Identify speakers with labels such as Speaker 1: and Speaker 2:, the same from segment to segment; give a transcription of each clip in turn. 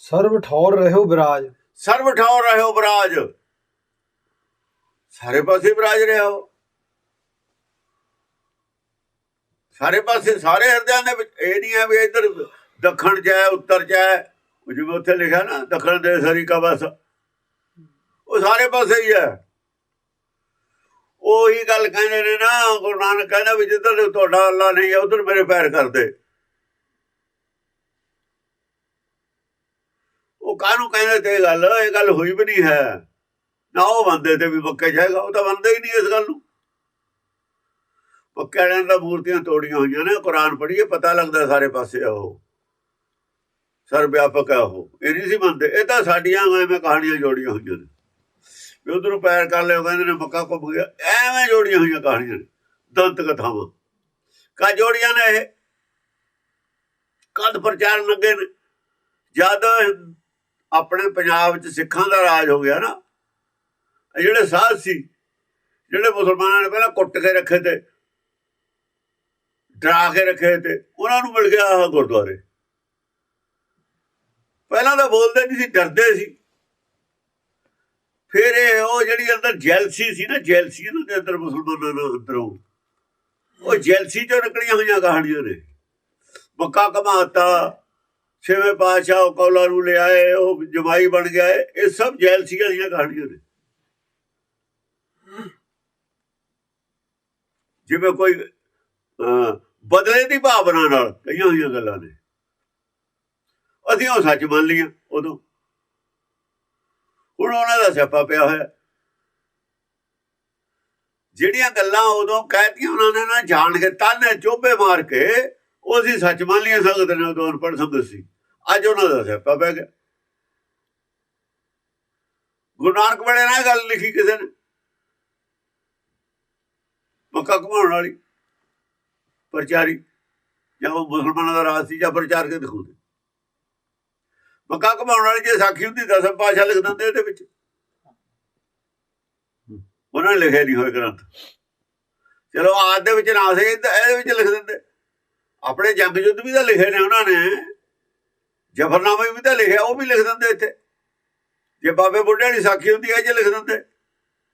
Speaker 1: ਸਰਬ ਠੌਰ ਰਹਿਓ ਵਿਰਾਜ
Speaker 2: ਸਰਬ ਠੌਰ ਰਹਿਓ ਬਰਾਜ। ਸਾਰੇ ਪਾਸੇ ਬਰਾਜ ਰਹੋ ਸਾਰੇ ਪਾਸੇ ਸਾਰੇ ਹਿਰਦਿਆਂ ਦੇ ਵਿੱਚ ਇਹ ਨਹੀਂ ਹੈ ਵੀ ਇੱਧਰ ਦੱਖਣ ਚ ਹੈ, ਉੱਤਰ ਚ ਹੈ। ਜਿਵੇਂ ਉੱਥੇ ਲਿਖਿਆ ਨਾ, ਦੱਖਣ ਦੇ ਸਰੀ ਕਾ ਬਸ। ਉਹ ਸਾਰੇ ਪਾਸੇ ਹੀ ਹੈ। ਉਹੀ ਗੱਲ ਕਹਿੰਦੇ ਨੇ ਨਾ, ਗੁਰੂ ਨਾਨਕ ਕਹਿੰਦਾ ਵੀ ਜਿੱਧਰ ਤੁਹਾਡਾ ਅੱਲਾ ਨਹੀਂ ਹੈ, ਉਧਰ ਮੇਰੇ ਪੈਰ ਕਰਦੇ। ਉਹ ਕਾਹਨੂੰ ਕਹਿੰਦੇ ਤੇ ਇਹ ਗੱਲ? ਇਹ ਗੱਲ ਹੋਈ ਵੀ ਨਹੀਂ ਹੈ। ਨਾ ਉਹ ਬੰਦੇ ਤੇ ਵੀ ਮੱਕੇ ਜਾਏਗਾ, ਉਹ ਤਾਂ ਬੰਦੇ ਹੀ ਨਹੀਂ ਇਸ ਗੱਲ ਨੂੰ। ਪੱਕਿਆਂ ਦਾ ਮੂਰਤੀਆਂ ਤੋੜੀਆਂ ਹੋਈਆਂ ਨੇ, ਕੁਰਾਨ ਪੜ੍ਹੀਏ, ਪਤਾ ਲੱਗਦਾ ਸਾਰੇ ਪਾਸੇ ਉਹ। ਸਰਬ ਵਿਆਪਕ ਹੈ ਉਹ। ਇਹ ਨਹੀਂ ਸੀ ਮੰਨਦੇ। ਇਹ ਤਾਂ ਸਾਡੀਆਂ ਐਵੇਂ ਕਹਾਣੀਆਂ ਜੋੜੀਆਂ ਹੋਈਆਂ ਨੇ। ਵੀ ਉਧਰੋਂ ਪੈਰ ਕਰ ਲਿਓ, ਕਹਿੰਦੇ ਨੇ ਮੱਕਾ ਘੁੰਮ ਗਿਆ। ਐਵੇਂ ਜੋੜੀਆਂ ਹੋਈਆਂ ਕਹਾਣੀਆਂ ਨੇ, ਦੰਤ ਕਥਾਵਾਂ। ਕਾ ਜੋੜੀਆਂ ਨੇ ਇਹ? ਕਦ ਪ੍ਰਚਾਰ ਲੱਗੇ ਨੇ। ਜਦ ਆਪਣੇ ਪੰਜਾਬ ਚ ਸਿੱਖਾਂ ਦਾ ਰਾਜ ਹੋ ਗਿਆ ਨਾ। ਇਹ ਜਿਹੜੇ ਸਾਧ ਸੀ, ਜਿਹੜੇ ਮੁਸਲਮਾਨਾਂ ਨੇ ਪਹਿਲਾਂ ਕੁੱਟ ਕੇ ਰੱਖੇ ਤੇ, ਡਰਾ ਕੇ ਰੱਖੇ ਤੇ, ਉਹਨਾਂ ਨੂੰ ਮਿਲ ਗਿਆ ਆਹ ਗੁਰਦੁਆਰੇ। ਪਹਿਲਾਂ ਤਾਂ ਬੋਲਦੇ ਨਹੀਂ ਸੀ, ਡਰਦੇ ਸੀ। ਫਿਰ ਇਹ ਉਹ ਜਿਹੜੀ ਅੰਦਰ ਜੈਲਸੀ ਸੀ ਨਾ, ਜੈਲਸੀ ਇਹਨਾਂ ਦੇ ਅੰਦਰ ਮੁਸਲਮਾਨਾਂ ਦੇ ਅੰਦਰੋਂ। ਉਹ ਜੈਲਸੀ ਚੋਂ ਨਿਕਲੀਆਂ ਹੋਈਆਂ ਕਹਾਣੀਆਂ ਨੇ। ਮੱਕਾ ਕਮਾਤਾ ਛੇਵੇਂ ਪਾਤਸ਼ਾਹ ਉਹ ਕੌਲਾ ਨੂੰ ਲਿਆਏ ਉਹ ਜਮਾਈ ਬਣ ਗਿਆ ਇਹ ਸਭ ਜੈਲਸੀਆਂ ਦੀਆਂ ਕਹਾਣੀਆਂ ਨੇ। ਜਿਵੇਂ ਕੋਈ ਬਦਲੇ ਦੀ ਭਾਵਨਾ ਨਾਲ ਕਈਆਂ ਹੋਈਆਂ ਗੱਲਾਂ ਨੇ। ਅਸੀਂ ਉਹ ਸੱਚ ਮੰਨ ਲਈਆਂ ਉਦੋਂ। ਹੁਣ ਉਹਨਾਂ ਦਾ ਸਿਆਪਾ ਪਿਆ ਹੋਇਆ। ਜਿਹੜੀਆਂ ਗੱਲਾਂ ਉਦੋਂ ਕਹਿਤੀਆਂ ਉਹਨਾਂ ਨੇ ਨਾ, ਜਾਣ ਕੇ ਤਾਨੇ ਚੋਬੇ ਮਾਰ ਕੇ ਉਹ ਅਸੀਂ ਸੱਚ ਮੰਨ ਲਈਆਂ ਸੰਗਤ ਨੇ, ਉਦੋਂ ਅਨਪੜ੍ਹ ਸੰਗਤ ਸੀ। ਅੱਜ ਉਹਨਾਂ ਦਾ ਸਿਆਪਾ ਪੈ ਗਿਆ। ਗੁਰੂ ਨਾਨਕ ਵੇਲੇ ਨਾਲ ਗੱਲ ਲਿਖੀ ਕਿਸੇ ਨੇ, ਮੱਕਾ ਘੁਮਾਉਣ ਵਾਲੀ, ਪ੍ਰਚਾਰੀ, ਜਾਂ ਉਹ ਮੁਸਲਮਾਨਾਂ ਦਾ ਰਾਜ ਸੀ, ਜਾਂ ਪ੍ਰਚਾਰ ਕੇ ਦਿਖਾਉਂਦੇ। ਮੱਕਾ ਘੁਮਾਉਣ ਵਾਲੀ ਜੇ ਸਾਖੀ ਹੁੰਦੀ, ਦਸਮ ਪਾਸ਼ਾ ਲਿਖ ਦਿੰਦੇ ਇਹਦੇ ਵਿੱਚ। ਉਹਨਾਂ ਨੇ ਲਿਖਿਆ ਨਹੀਂ ਹੋਏ ਗ੍ਰੰਥ। ਚਲੋ ਆਦ ਦੇ ਵਿੱਚ ਨਾ ਸੇ ਤਾਂ ਇਹਦੇ ਵਿੱਚ ਲਿਖ ਦਿੰਦੇ। ਆਪਣੇ ਜੰਗ ਯੁੱਧ ਵੀ ਤਾਂ ਲਿਖੇ ਨੇ ਉਹਨਾਂ ਨੇ। ਜਫ਼ਰਨਾਮੇ ਵੀ ਤਾਂ ਲਿਖਿਆ ਉਹ ਵੀ ਲਿਖ ਦਿੰਦੇ ਇੱਥੇ। ਜੇ ਬਾਬੇ ਬੁੱਢੇ ਦੀ ਸਾਖੀ ਹੁੰਦੀ ਹੈ ਜੇ ਲਿਖ ਦਿੰਦੇ।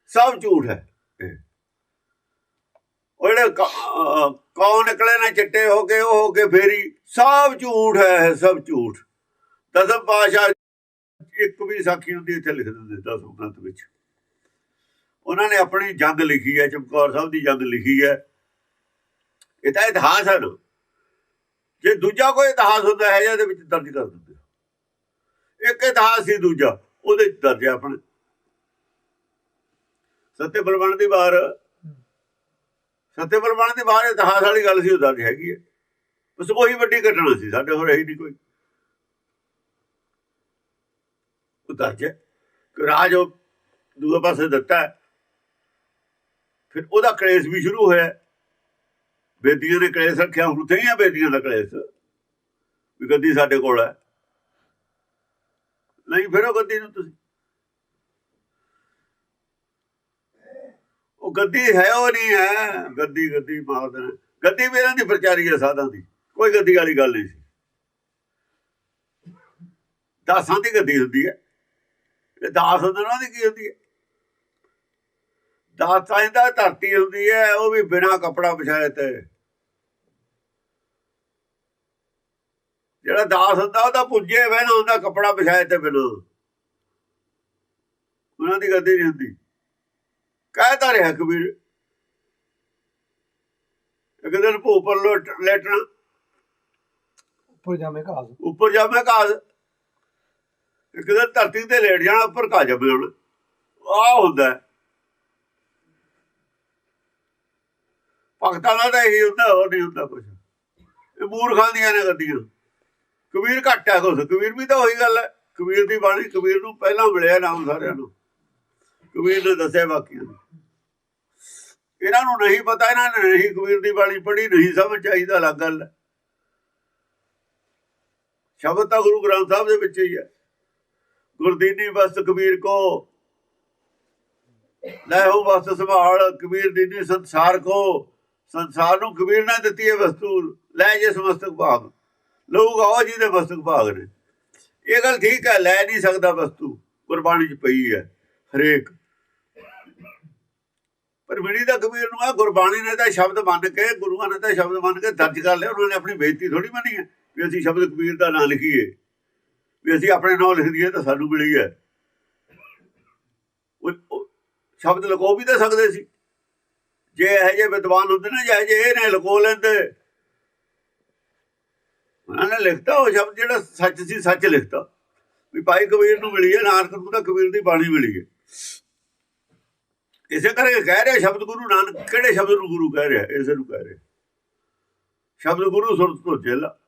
Speaker 2: ਸਭ ਝੂਠ ਹੈ। ਇਹ। ਕੌਣ ਨਿਕਲੇ ਨਾ, ਚਿੱਟੇ ਹੋ ਕੇ, ਉਹ ਹੋ ਕੇ ਫੇਰੀ, ਸਭ ਝੂਠ ਹੈ, ਸਭ ਝੂਠ। ਦਸਮ ਪਾਸ਼ਾ ਇੱਕ ਵੀ ਸਾਖੀ ਹੁੰਦੀ, ਇੱਥੇ ਲਿਖ ਦਿੰਦੇ, ਦਸਮ ਗ੍ਰੰਥ ਵਿੱਚ। ਉਹਨਾਂ ਨੇ ਆਪਣੀ ਜੰਗ ਲਿਖੀ ਹੈ, ਚਮਕੌਰ ਸਾਹਿਬ ਦੀ ਜੰਗ ਲਿਖੀ ਹੈ। ਇਹ ਤਾਂ ਇਤਿਹਾਸ ਹੈ ਨਾ। ਜੇ ਦੂਜਾ ਕੋਈ ਇਤਿਹਾਸ ਹੁੰਦਾ ਹੈ ਇਹਦੇ ਵਿੱਚ ਦਰਜ ਕਰ ਦਿੰਦੇ ਇੱਕ ਇਤਿਹਾਸ ਸੀ ਦੂਜਾ, ਉਹਦੇ ਦਰਜ ਹੈ ਆਪਣੇ। ਸੱਤੇ ਬਲਵਣ ਦੀ ਵਾਰ, ਸੱਤੇ ਬਲਵਣ ਦੀ ਵਾਰ ਇਤਿਹਾਸ ਵਾਲੀ ਗੱਲ ਸੀ, ਉਹ ਦਰਜ ਹੈਗੀ ਹੈ ਬਸ ਉਹੀ ਵੱਡੀ ਘਟਨਾ ਸੀ, ਸਾਡੇ ਹੋਰ ਇਹੀ ਨਹੀਂ ਕੋਈ। ਉਹ ਦਰਜ ਹੈ ਰਾਜ ਉਹ ਦੂਜੇ ਪਾਸੇ ਦਿੱਤਾ ਫਿਰ ਉਹਦਾ ਕਲੇਸ਼ ਵੀ ਸ਼ੁਰੂ ਹੋਇਆ। ਬੇਦੀਆਂ ਨੇ ਕਲੇਸ਼ ਰੱਖਿਆ ਹੁਣ ਤੇ ਹੀ ਆ ਬੇਦੀਆਂ ਦਾ ਕਲੇਸ਼। ਵੀ ਗੱਦੀ ਸਾਡੇ ਕੋਲ ਹੈ। ਨਹੀਂ, ਫਿਰ ਉਹ ਗੱਦੀ ਨੂੰ ਤੁਸੀਂ ਉਹ ਗੱਦੀ ਹੈ, ਉਹ ਨਹੀਂ ਹੈ। ਗੱਦੀ ਗੱਦੀ ਮਾਰਦੇ ਨੇ ਗੱਦੀ ਵੀ ਇਹਨਾਂ ਦੀ ਪ੍ਰਚਾਰੀ ਹੈ ਸਾਧਾਂ ਦੀ। ਕੋਈ ਗੱਦੀ ਵਾਲੀ ਗੱਲ ਨਹੀਂ ਸੀ। ਦਾਸਾਂ ਦੀ ਗੱਦੀ ਹੁੰਦੀ ਹੈ। ਇਹ ਦਾਸ ਹੁੰਦੇ ਉਹਨਾਂ ਦੀ ਕੀ ਹੁੰਦੀ ਹੈ? ਦਾਸਾਂ ਦਾ ਧਰਤੀ ਹੁੰਦੀ ਹੈ, ਉਹ ਵੀ ਬਿਨਾ ਕਪੜਾ ਵਿਛਾਏ ਤੇ। ਜਿਹੜਾ ਦਾਸ ਹੁੰਦਾ ਉਹਦਾ ਪੁੱਜੇ ਬਹਿਣਾ ਹੁੰਦਾ ਕਪੜਾ ਵਿਛਾਏ ਤੇ ਬਿਨਾ। ਉਹਨਾਂ ਦੀ ਗੱਦੀ ਨਹੀਂ ਹੁੰਦੀ। ਕਹਿਤਾ ਰਿਹਾ ਕਬੀਰ। ਇੱਕ ਦਿਨ ਭੂਪਰ ਲੋਟ ਲੈਟਣਾ।
Speaker 1: ਉੱਪਰ ਜਾਵੇਂ ਘਾਸ।
Speaker 2: ਉੱਪਰ ਜਾਵੇਂ ਘਾਸ। ਇੱਕ ਦਿਨ ਧਰਤੀ ਤੇ ਲੇਟ ਜਾਣਾ ਉੱਪਰ ਘਾ ਜਾਵੇ ਹੁਣ। ਆ ਹੁੰਦਾ। ਭਗਤਾਂ ਦਾ ਤਾਂ ਇਹੀ ਹੁੰਦਾ ਹੋਰ ਨਹੀਂ ਹੁੰਦਾ ਕੁਝ ਇਹ ਮੂਰਖਾਂ ਦੀਆਂ ਨੇ ਗੱਦੀਆਂ। ਕਬੀਰ ਘੱਟ ਹੈ ਕੁਛ, ਕਬੀਰ ਵੀ ਤਾਂ ਉਹੀ ਗੱਲ ਹੈ। ਕਬੀਰ ਦੀ ਬਾਣੀ, ਕਬੀਰ ਨੂੰ ਪਹਿਲਾਂ ਮਿਲਿਆ ਨਾਮ ਸਾਰਿਆਂ ਨੂੰ। ਕਬੀਰ ਨੇ ਦੱਸਿਆ ਬਾਕੀਆਂ ਨੂੰ। ਇਹਨਾਂ ਨੂੰ ਨਹੀਂ ਪਤਾ, ਇਹਨਾਂ ਨੇ ਨਹੀਂ ਕਬੀਰ ਦੀ ਬਾਣੀ ਪੜ੍ਹੀ, ਨਹੀਂ ਸਮਝ ਚਾਹੀਦਾ ਅਲੱਗ ਗੱਲ ਹੈ। ਸ਼ਬਦ ਤਾਂ ਗੁਰੂ ਗ੍ਰੰਥ ਸਾਹਿਬ ਦੇ ਵਿੱਚ ਹੀ ਹੈ। ਗੁਰਦੀਨੀ ਬਸਤ ਕਬੀਰ ਕੋ, ਲੈ ਹੋ ਬਸਤ ਸੰਭਾਲ, ਕਬੀਰ ਦੀਨੀ ਸੰਸਾਰ ਕੋ। ਸੰਸਾਰ ਨੂੰ ਕਬੀਰ ਨੇ ਦਿੱਤੀ ਹੈ ਵਸਤੂ, ਲੈ ਜੇ ਸਮਸਤਕ ਭਾਗ। ਲੋਕ ਆਓ ਜੀ ਦੇ ਭਾਗ ਨੇ ਇਹ ਗੱਲ ਠੀਕ ਹੈ, ਲੈ ਨਹੀਂ ਸਕਦਾ ਵਸਤੂ ਗੁਰਬਾਣੀ 'ਚ ਪਈ ਹੈ ਹਰੇਕ। ਪਰ ਮਿਲੀ ਦਾ ਕਬੀਰ ਨੂੰ ਆ ਗੁਰਬਾਣੀ ਨੇ ਤਾਂ ਸ਼ਬਦ ਮੰਨ ਕੇ, ਗੁਰੂਆਂ ਨੇ ਤਾਂ ਸ਼ਬਦ ਮੰਨ ਕੇ ਦਰਜ ਕਰ ਲਿਆ, ਉਹਨਾਂ ਨੇ ਆਪਣੀ ਬੇਇੱਜ਼ਤੀ ਥੋੜੀ ਮੰਨੀ ਹੈ ਵੀ ਅਸੀਂ ਸ਼ਬਦ ਕਬੀਰ ਦਾ ਨਾਂ ਲਿਖੀਏ, ਵੀ ਅਸੀਂ ਆਪਣੇ ਨਾਂ ਲਿਖ ਦਈਏ ਤਾਂ ਸਾਨੂੰ ਮਿਲੀ ਹੈ। ਉਹ- ਸ਼ਬਦ ਲਗੋ ਵੀ ਤਾਂ ਸਕਦੇ ਸੀ। ਜੇ ਇਹ ਜੇ ਵਿਦਵਾਨ ਹੁੰਦੇ ਨੇ, ਜੇ ਜੇ ਇਹ ਨੇ ਲਗੋ ਲੈਂਦੇ ਉਹਨਾਂ ਨੇ ਲਿਖਤਾ, ਉਹ ਸ਼ਬਦ ਜਿਹੜਾ ਸੱਚ ਸੀ, ਸੱਚ ਲਿਖਤਾ। ਵੀ ਭਾਈ ਕਬੀਰ ਨੂੰ ਮਿਲੀ ਹੈ, ਨਾਨਕ ਨੂੰ ਤਾਂ ਕਬੀਰ ਦੀ ਬਾਣੀ ਮਿਲੀ ਹੈ। ਇਸੇ ਕਰਕੇ ਕਹਿ ਰਿਹਾ ਸ਼ਬਦ ਗੁਰੂ ਨਾਨਕ, ਕਿਹੜੇ ਸ਼ਬਦ ਨੂੰ ਗੁਰੂ ਕਹਿ ਰਿਹਾ? ਇਸੇ ਨੂੰ ਕਹਿ ਰਿਹਾ। ਸ਼ਬਦ ਗੁਰੂ ਸੁਰਤ ਤੋਂ ਚੇਲਾ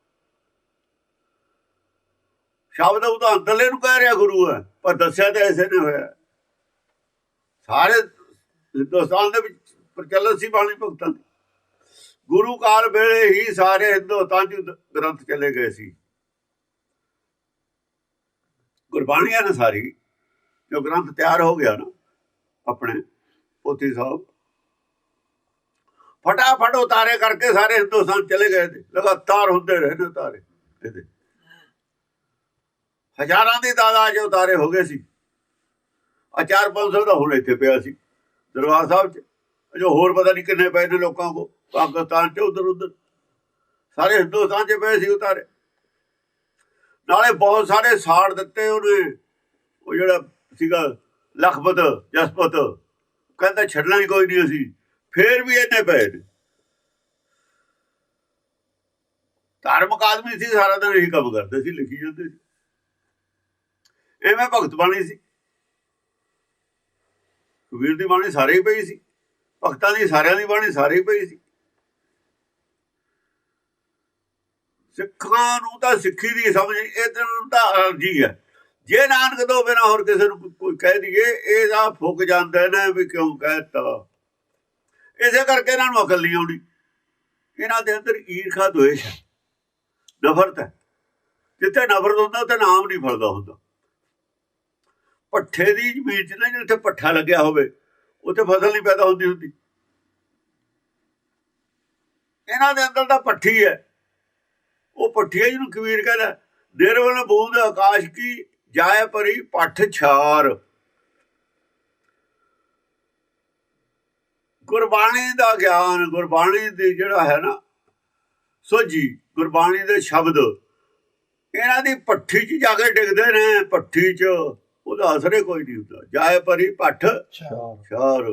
Speaker 2: ਸ਼ਬਦ ਉਹ ਤਾਂ ਅੰਦਰਲੇ ਨੂੰ ਕਹਿ ਰਿਹਾ ਗੁਰੂ ਹੈ, ਪਰ ਦੱਸਿਆ ਤਾਂ ਐਸੇ ਨੇ ਹੋਇਆ। ਸਾਰੇ ਹਿੰਦੁਸਤਾਨ ਦੇ ਵਿੱਚ ਪ੍ਰਚਲਿਤ ਸੀ ਬਾਣੀ ਭਗਤਾਂ ਦੀ। ਗੁਰੂ ਕਾਲ ਵੇਲੇ ਹੀ ਸਾਰੇ ਹਿੰਦੁਸਤਾਨ ਚ ਗ੍ਰੰਥ ਚਲੇ ਗਏ ਸੀ। ਗੁਰਬਾਣੀਆਂ ਨੇ ਸਾਰੀ, ਜੋ ਗ੍ਰੰਥ ਤਿਆਰ ਹੋ ਗਿਆ ਨਾ, ਆਪਣੇ ਪੋਥੀ ਸਾਹਿਬ, ਫਟਾਫਟ ਉਤਾਰੇ ਕਰਕੇ ਸਾਰੇ ਹਿੰਦੁਸਤਾਨ ਚਲੇ ਗਏ ਤੇ, ਲਗਾਤਾਰ ਹੁੰਦੇ ਰਹੇ ਨੇ ਉਤਾਰੇ ਇਹਦੇ। ਹਜ਼ਾਰਾਂ ਦੀ ਤਾਦਾਦ 'ਚ ਉਤਾਰੇ ਹੋ ਗਏ ਸੀ। ਆ 4-500 ਦਾ ਹੁਣ ਇੱਥੇ ਪਿਆ ਸੀ, ਦਰਬਾਰ ਸਾਹਿਬ 'ਚ। ਜੋ ਹੋਰ ਪਤਾ ਨਹੀਂ ਕਿੰਨੇ ਪਏ ਨੇ ਲੋਕਾਂ ਕੋ ਪਾਕਿਸਤਾਨ 'ਚ ਉਧਰ ਉਧਰ। ਸਾਰੇ ਹਿੰਦੁਸਤਾਨ 'ਚ ਪਏ ਸੀ ਉਤਾਰੇ। ਨਾਲੇ ਬਹੁਤ ਸਾਰੇ ਸਾੜ ਦਿੱਤੇ ਉਹਨੇ, ਉਹ ਜਿਹੜਾ ਸੀਗਾ ਲਖਪਤ, ਜਸਪਤ। ਕਹਿੰਦਾ ਛੱਡਣਾ ਹੀ ਕੋਈ ਨਹੀਂ ਅਸੀਂ, ਫੇਰ ਵੀ ਇਹਨੇ ਪਏ ਨੇ। ਧਾਰਮਿਕ ਆਦਮੀ ਸੀ, ਸਾਰਾ ਦਿਨ ਇਹੀ ਕੰਮ ਕਰਦੇ ਸੀ, ਲਿਖੀ ਜਾਂਦੇ ਸੀ। ਐਵੇਂ ਭਗਤ ਬਾਣੀ ਸੀ। ਕਬੀਰ ਦੀ ਬਾਣੀ ਸਾਰੇ ਹੀ ਪਈ ਸੀ। ਭਗਤਾਂ ਦੀ ਸਾਰਿਆਂ ਦੀ ਬਾਣੀ ਸਾਰੀ ਪਈ ਸੀ। ਸਿੱਖਾਂ ਨੂੰ ਤਾਂ ਸਿੱਖੀ ਦੀ ਸਮਝ ਇਹ ਨੂੰ ਤਾਂ ਅਰਜੀ ਹੈ? ਜੇ ਨਾਨਕ ਤੋਂ ਬਿਨਾ ਹੋਰ ਕਿਸੇ ਨੂੰ ਕੋਈ ਕਹਿ ਦਈਏ, ਇਹ ਦਾ ਫੁੱਕ ਜਾਂਦੇ ਨੇ ਵੀ ਕਿਉਂ ਕਹਿਤਾ। ਇਸੇ ਕਰਕੇ ਇਹਨਾਂ ਨੂੰ ਅਕਲ ਨਹੀਂ ਆਉਣੀ। ਇਹਨਾਂ ਦੇ ਅੰਦਰ ਈਰਖਾ ਦੁਸ਼ ਹੈ। ਨਫ਼ਰਤ ਹੈ। ਜਿੱਥੇ ਨਫ਼ਰਤ ਹੁੰਦਾ, ਉੱਥੇ ਨਾਮ ਨਹੀਂ ਫਲਦਾ ਹੁੰਦਾ। ਪੱਠੇ ਦੀ ਜ਼ਮੀਨ 'ਚ ਨਾ ਜਿੱਥੇ ਪੱਠਾ ਲੱਗਿਆ ਹੋਵੇ। ਉੱਥੇ ਫਸਲ ਨਹੀਂ ਪੈਦਾ ਹੁੰਦੀ ਹੁੰਦੀ। ਇਹਨਾਂ ਦੇ ਅੰਦਰ ਤਾਂ ਪੱਠੀ ਹੈ। ਉਹ ਪੱਠੀ ਹੈ ਜਿਹਨੂੰ ਕਬੀਰ ਕਹਿੰਦਾ, ਨਿਰਵਲ ਬੂੰਦ ਆਕਾਸ਼ ਕੀ ਜਾਏ ਪਰੀ ਪੱਠ ਛਾਰ। ਗੁਰਬਾਣੀ ਦਾ ਗਿਆਨ, ਗੁਰਬਾਣੀ ਦੀ ਜਿਹੜਾ ਹੈ ਨਾ ਸੋਜੀ ਗੁਰਬਾਣੀ ਦੇ ਸ਼ਬਦ, ਇਹਨਾਂ ਦੀ ਪੱਠੀ 'ਚ ਜਾ ਕੇ ਡਿੱਗਦੇ ਨੇ ਪੱਠੀ 'ਚ। ਉਹਦਾ ਅਸਰੇ ਕੋਈ ਨਹੀਂ ਹੁੰਦਾ। ਜਾਏ ਪਰੀ ਪੱਠ
Speaker 1: ਚਾਰ।
Speaker 2: ਛਾਰ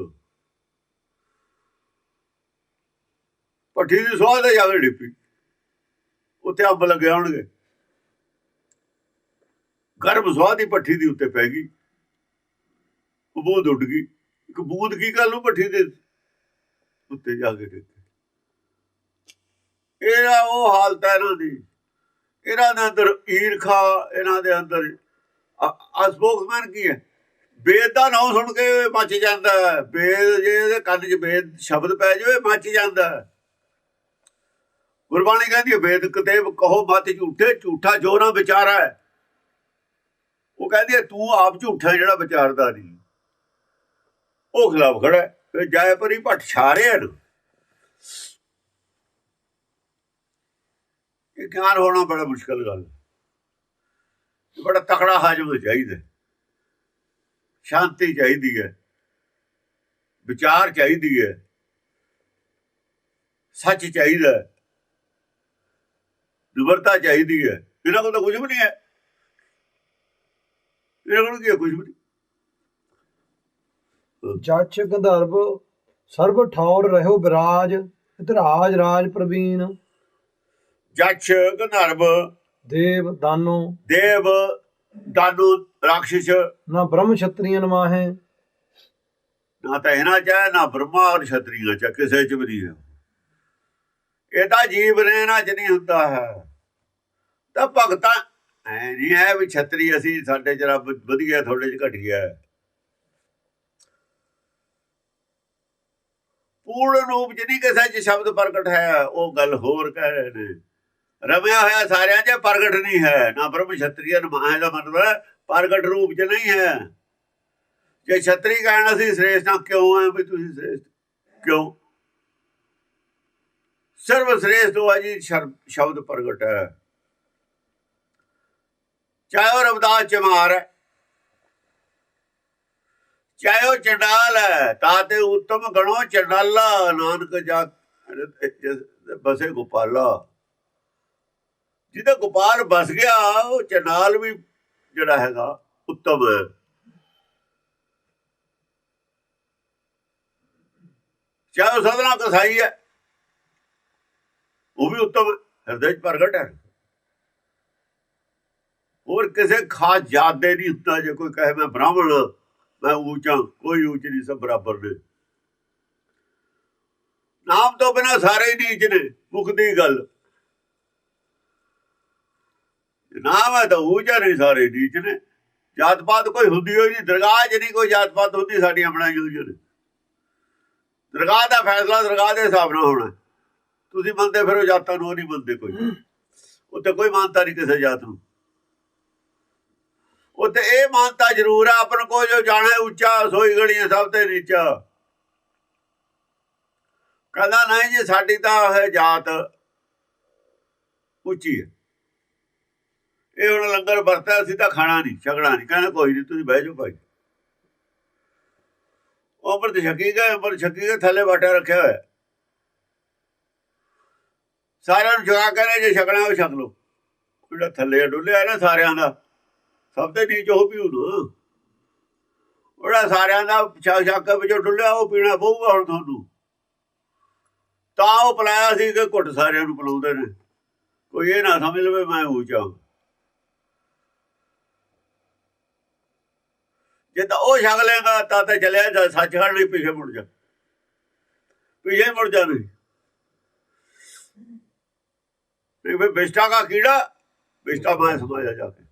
Speaker 2: ਪੱਠੀ ਦੀ ਸਵਾਹ ਤੇ ਜਾ ਕੇ ਡਿੱਪੀ ਉੱਥੇ ਅੱਬ ਲੱਗੇ ਹੋਣਗੇ। ਗਰਮ ਸਵਾਹ ਦੀ ਪੱਠੀ ਦੀ ਉੱਤੇ ਪੈ ਗਈ। ਉਹ ਬੂੰਦ ਉੱਡ ਗਈ। ਇੱਕ ਬੂੰਦ ਕੀ ਕਰ ਲੂ ਪੱਠੀ ਦੇ ਉੱਤੇ ਜਾ ਕੇ ਡਿੱਗੀ ਇਹਦਾ ਉਹ ਹਾਲਤ ਹੈ ਇਹਨਾਂ ਦੀ। ਇਹਨਾਂ ਦੇ ਅੰਦਰ ਈਰਖਾ ਇਹਨਾਂ ਦੇ ਅੰਦਰ ਅਸਪੋਕਸਮੈਨ ਕੀ ਹੈ? ਵੇਦ ਦਾ ਨਾਮ ਸੁਣ ਕੇ ਮੱਚ ਜਾਂਦਾ ਹੈ। ਵੇਦ ਜੇ ਇਹਦੇ ਕੰਨ 'ਚ ਵੇਦ ਸ਼ਬਦ ਪੈ ਜਾਵੇ, ਮੱਚ ਜਾਂਦਾ ਗੁਰਬਾਣੀ ਕਹਿੰਦੀ ਹੈ, ਵੇਦ ਕਤੇਬ ਕਹੋ ਮਤ ਝੂਠੇ, ਝੂਠਾ ਜੋ ਨਾ ਵਿਚਾਰਾ। ਹੈ ਉਹ ਕਹਿੰਦੀ ਹੈ, ਤੂੰ ਆਪ ਝੂਠਾ ਜਿਹੜਾ ਵਿਚਾਰਦਾ ਨਹੀਂ। ਉਹ ਖਿਲਾਫ ਖੜਾ ਹੈ। ਫਿਰ ਪਰੀ ਭੱਟ ਛਾਰਿਆ ਨੂੰ ਇਹ ਗਿਆਨ ਹੋਣਾ ਬੜਾ ਮੁਸ਼ਕਲ ਗੱਲ ਬੜਾ ਤਕੜਾ ਹਾਜ਼ਮ ਚਾਹੀਦਾ। ਸ਼ਾਂਤੀ ਚਾਹੀਦੀ ਹੈ। ਵਿਚਾਰ ਚਾਹੀਦੀ ਹੈ। ਸੱਚ ਚਾਹੀਦਾ ਨਿਵਰਤਾ ਚਾਹੀਦੀ ਹੈ। ਇਹਨਾਂ ਕੋਲ ਤਾਂ ਕੁਝ ਵੀ ਨਹੀਂ ਹੈ। ਇਹਨਾਂ ਕੋਲ ਕੀ ਹੈ ਕੁਝ ਵੀ ਨਹੀਂ।
Speaker 1: ਜਚ ਗੰਧਰਵ ਸਰਬ ਠੌਰ ਰਹਿਓ ਬਿਰਾਜ ਇਤਰਾਜ ਰਾਜ ਪ੍ਰਵੀਨ।
Speaker 2: ਜੱਛ ਗੰਧਰਵ
Speaker 1: ਦੇਵ ਦਾਨੋ
Speaker 2: ਦੇਵ ਦਾਨੂ ਰਾਖਸ਼
Speaker 1: ਨਾ ਬ੍ਰਹਮ ਛਤਰੀਆਂ ਮਾਹੇ
Speaker 2: ਨਾ ਤਾਂ ਇਹਨਾਂ ਚ ਨਾ ਬ੍ਰਹਮਾ ਔਰ ਛਤਰੀਆਂ ਚ ਕਿਸੇ ਚ ਵੀ ਨਹੀਂ ਇਹ ਤਾਂ ਜੀਵ ਨੇ ਇਹਨਾਂ ਚ ਨਹੀਂ ਹੁੰਦਾ ਹੈ। ਤਾਂ ਭਗਤਾਂ ਐ ਨਹੀਂ ਹੈ ਵੀ ਛਤਰੀ ਅਸੀਂ ਸਾਡੇ ਚ ਰੱਬ ਵਧੀਆ ਤੁਹਾਡੇ ਚ ਘਟੀਆ ਹੈ। ਪੂਰਨ ਰੂਪ ਨਹੀਂ ਕਿਸੇ ਚ ਸ਼ਬਦ ਪ੍ਰਗਟ ਹੈ ਉਹ ਗੱਲ ਹੋਰ ਕਹਿ ਰਹੇ ਨੇ। ਰਮਿਆ ਹੋਇਆ ਸਾਰਿਆਂ 'ਚ ਪ੍ਰਗਟ ਨਹੀਂ ਹੈ। ਨਾ ਬ੍ਰਹਮ ਛਤਰੀਆ ਨਮਾਹ ਦਾ ਮਤਲਬ ਪ੍ਰਗਟ ਰੂਪ 'ਚ ਨਹੀਂ ਹੈ। ਜੇ ਛਤਰੀ ਕਹਿਣਾ ਸੀ ਸ੍ਰੇਸ਼ਟ ਨਾ ਕਿਉਂ ਹੈ ਵੀ ਤੁਸੀਂ ਸ੍ਰੇਸ਼ਟ? ਕਿਉਂ? ਸਰਵ ਸ੍ਰੇਸ਼ਟ ਉਹ ਜੀ ਸ਼ਬਦ ਪ੍ਰਗਟ ਹੈ। ਚਾਹੇ ਉਹ ਰਬਦਾਸ ਚਮਾਰ ਹੈ, ਚਾਹੇ ਉਹ ਚੰਡਾਲ ਹੈ, ਤਾਂ ਤੇ ਉੱਤਮ ਗਣੋ ਚੰਡਾਲਾ। ਨਾਨਕ ਜਾ ਬਸੇ ਗੋਪਾਲਾ। ਜਿਹਦਾ ਗੋਪਾਲ ਬਸ ਗਿਆ ਉਹ ਚਨਾਲ ਵੀ ਜਿਹੜਾ ਹੈਗਾ ਉੱਤਮ ਹੈ। ਚਾਹੇ ਸਦਨਾ ਕਸਾਈ ਹੈ ਉਹ ਵੀ ਉੱਤਮ ਹੈ, ਹਿਰਦੇ ਚ ਪ੍ਰਗਟ ਹੈ। ਹੋਰ ਕਿਸੇ ਖਾਸ ਜਾਤ ਦੇ ਨਹੀਂ ਹੁੰਦਾ ਜੇ ਕੋਈ ਕਹੇ ਮੈਂ ਬ੍ਰਾਹਮਣ ਹਾਂ, ਮੈਂ ਉੱਚਾ ਕੋਈ ਉੱਚ ਨਹੀਂ ਸਭ ਬਰਾਬਰ ਨੇ। ਨਾਮ ਤੋਂ ਬਿਨਾ ਸਾਰੇ ਹੀ ਨੀਚ ਨੇ ਮੁੱਖ ਦੀ ਗੱਲ। ਨਾਮ ਹੈ ਤਾਂ ਉੱਚਾ ਸਾਰੇ ਨੀਚ ਨੇ। ਜਾਤ ਪਾਤ ਕੋਈ ਹੁੰਦੀ ਹੋਈ ਨਹੀਂ, ਦਰਗਾਹ 'ਚ ਨਹੀਂ ਕੋਈ ਜਾਤ ਪਾਤ ਹੁੰਦੀ ਸਾਡੀਆਂ ਬਣਾਈ ਹੋਈਆਂ ਨੇ। ਦਰਗਾਹ ਦਾ ਫੈਸਲਾ ਦਰਗਾਹ ਦੇ ਹਿਸਾਬ ਨਾਲ ਹੋਣਾ। ਤੁਸੀਂ ਮੰਨਦੇ ਫਿਰ ਉਹ ਜਾਤਾਂ ਨੂੰ ਨਹੀਂ ਮੰਨਦੇ ਕੋਈ। ਉੱਤੇ ਕੋਈ ਮਾਨਤਾ ਨਹੀਂ ਕਿਸੇ ਜਾਤ ਨੂੰ। ਉੱਤੇ ਇਹ ਮਾਨਤਾ ਜ਼ਰੂਰ ਆ ਆਪਨ ਕੋ ਜੋ ਜਾਣਾ ਉੱਚਾ, ਸੋਈ ਗਲੀਆਂ ਸਭ ਤੇ ਨੀਚਾ। ਕਹਿੰਦਾ ਨਹੀਂ ਜੀ, ਸਾਡੀ ਤਾਂ ਹੈ ਜਾਤ ਉੱਚੀ ਹੈ। ਇਹ ਹੁਣ ਲੰਗਰ ਵਰਤਿਆ, ਅਸੀਂ ਤਾਂ ਖਾਣਾ ਨਹੀਂ, ਛਕਣਾ ਨਹੀਂ। ਕਹਿੰਦਾ ਕੋਈ ਨਹੀਂ ਤੁਸੀਂ ਬਹਿ ਜਾਓ ਭਾਈ। ਉਹ ਉੱਪਰ ਛਕੀ ਗਏ ਉੱਪਰ ਛਕੀ ਗਏ, ਥੱਲੇ ਬਾਟਾ ਰੱਖਿਆ ਹੋਇਆ। ਸਾਰਿਆਂ ਨੂੰ ਛਕਾ ਕਹਿੰਦੇ, ਜੇ ਛਕਣਾ ਉਹ ਛਕ ਲਓ। ਜਿਹੜਾ ਥੱਲੇ ਡੁੱਲਿਆ ਨਾ ਸਾਰਿਆਂ ਦਾ। ਸਭ ਤੋਂ ਨੀਚ ਉਹ ਪੀਉ ਨਾ ਉਹਦਾ ਸਾਰਿਆਂ ਦਾ ਛਕ ਛਕ ਕੇ ਵਿੱਚੋਂ ਡੁੱਲਿਆ, ਉਹ ਪੀਣਾ ਪਊਗਾ ਹੁਣ ਤੁਹਾਨੂੰ। ਤਾਂ ਉਹ ਪਲਾਇਆ ਸੀ ਕਿ ਘੁੱਟ ਸਾਰਿਆਂ ਨੂੰ ਪਿਲਾਉਂਦੇ ਨੇ। ਕੋਈ ਇਹ ਨਾ ਸਮਝ ਲਵੇ, ਮੈਂ ਉੱਚਾ ਜੇ ਤਾਂ ਉਹ ਛਕ ਲੇਗਾ ਤਾਂ ਤੇ ਚਲਿਆ ਜਾ ਸੱਚਖੰਡ ਨਹੀਂ ਪਿੱਛੇ ਮੁੜ ਜਾ। ਪਿੱਛੇ ਮੁੜ ਜਾ ਨਹੀਂ ਨਹੀਂ ਬਿਸ਼ਟਾ ਦਾ ਕੀੜਾ, ਬਿਸ਼ਟਾ ਮੈਂ ਸਮਾਇਆ ਜਾ ਕੇ।